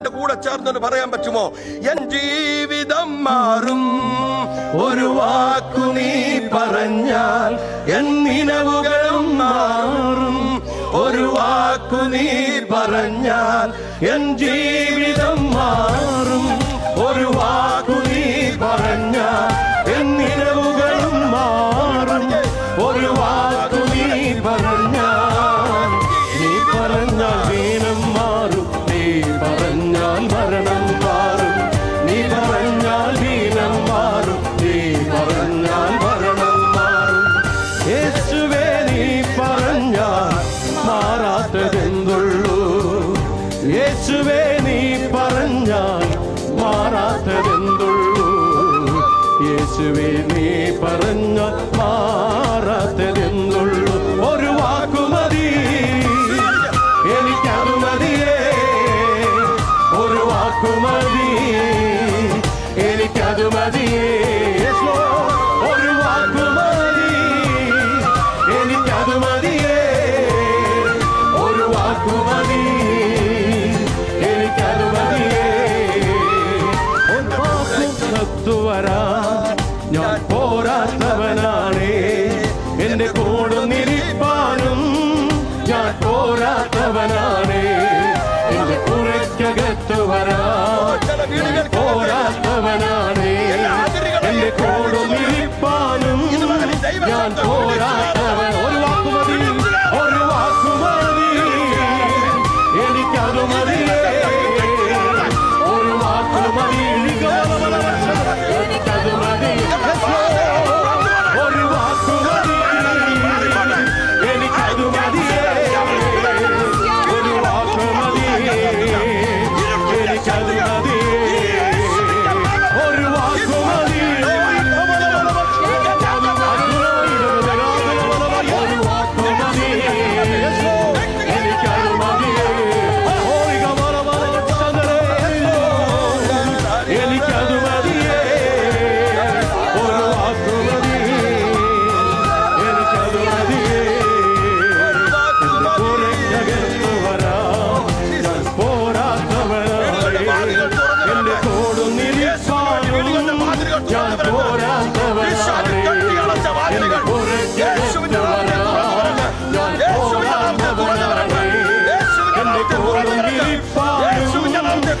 എന്റെ കൂടെ ചേർന്ന് പറയാൻ പറ്റുമോ? എൻ ജീവിതം മാറും ഒരു വാക്കു നീ പറഞ്ഞാൽ എൻ നിലവുകളും മാറും. ഒരു വാക്കു നീ പറഞ്ഞാൽ എൻ ജീവിതം മാറും. യേശുവേ നീ പറഞ്ഞാൽ മാറാത്തതെന്തുള്ളൂ. യേശുവേ നീ പറഞ്ഞ മാറാത്തതെന്തുള്ളൂ. ഒരു വാക്കുമതി എനിക്കത് ഒരു വാക്കുമതി എനിക്കത് വരാ. ഞാൻ പോരാത്തവനാണേ. എന്റെ കൂടെ നിരിപ്പാനും ഞാൻ പോരാത്തവനാണേ. എന്റെ കുറയ്ക്കകത്ത് വരാ. പോരാത്തവനാണേ. എന്റെ കൂടെ നിരിപ്പാനും ഞാൻ പോരാത്തവൻ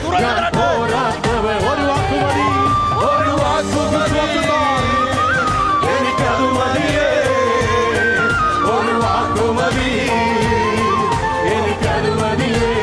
ഞാൻ പോരാത്തവൻ ഒരു വാക്കുമതി ഒരു വാക്കുമതി എനിക്കത് മതിയേ ഒരു വാക്കുമതി എനിക്കത് മതിയേ ഒരു